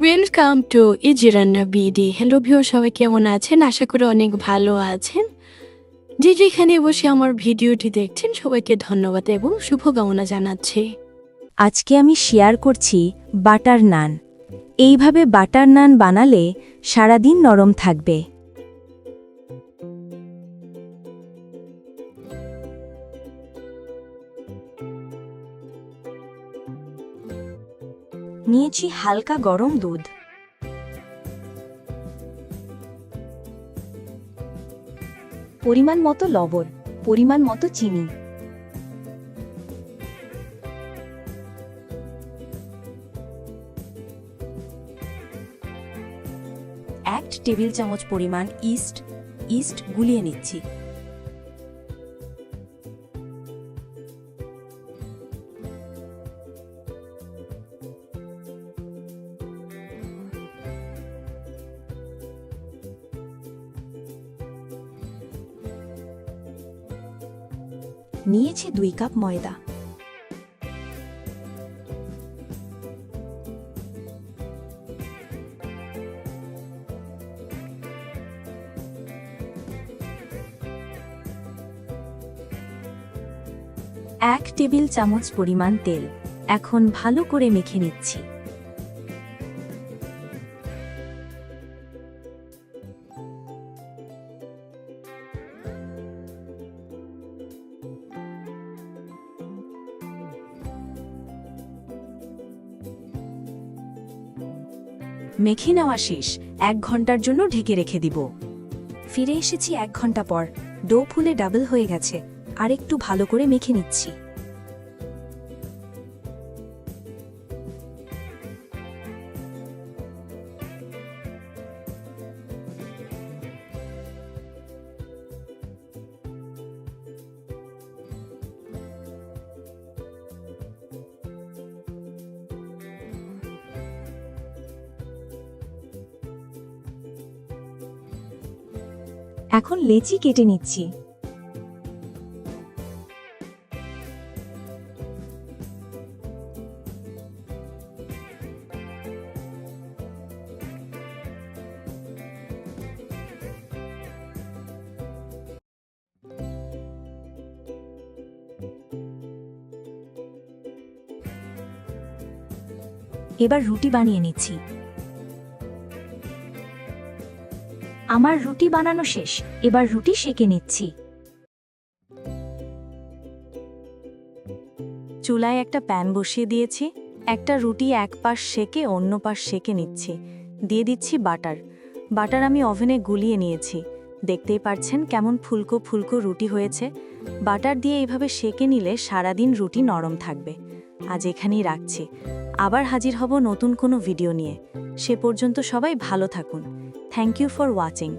Welcome to ইজিরান্না BD hello view সবাই কেমন আছেন? আশা করি অনেক ভালো আছেন। যে যেখানে বসে আমার ভিডিওটি দেখছেন, সবাইকে ধন্যবাদ এবং শুভকামনা জানাচ্ছি। আজকে আমি শেয়ার করছি বাটার নান। এইভাবে বাটার নান বানালে সারাদিন নরম থাকবে। নিয়েছি হালকা গরম দুধ। পরিমাণ মতো লবণ, পরিমাণ মতো চিনি। এক টেবিল চামচ পরিমাণ ইস্ট ইস্ট গুলিয়ে নিচ্ছি। নিয়েছি দুই কাপ ময়দা। এক টেবিল চামচ পরিমাণ তেল। এখন ভালো করে মেখে নিচ্ছি। মেখে নেওয়া শেষ, এক ঘণ্টার জন্য ঢেকে রেখে দিব। ফিরে এসেছি এক ঘণ্টা পর, ডো ফুলে ডাবল হয়ে গেছে আর একটু ভালো করে মেখে নিচ্ছি। এখন লেচি কেটে নিচ্ছি। এবার রুটি বানিয়ে নিচ্ছি। আমার রুটি বানানো শেষ, এবার রুটি সেকে নিচ্ছি। চুলায় একটা প্যান বসিয়ে দিয়েছি, একটা রুটি এক পাশ সেকে অন্য পাশ সেকে নিচ্ছি। দিয়ে দিচ্ছি বাটার। বাটার আমি ওভেনে গুলিয়ে নিয়েছি। দেখতেই পারছেন কেমন ফুলকো ফুলকো রুটি হয়েছে। বাটার দিয়ে এইভাবে সেকে নিলে সারাদিন রুটি নরম থাকবে। আজ এখানেই রাখছি। আবার হাজির হব নতুন কোনো ভিডিও নিয়ে। সে পর্যন্ত সবাই ভালো থাকুন। Thank you for watching.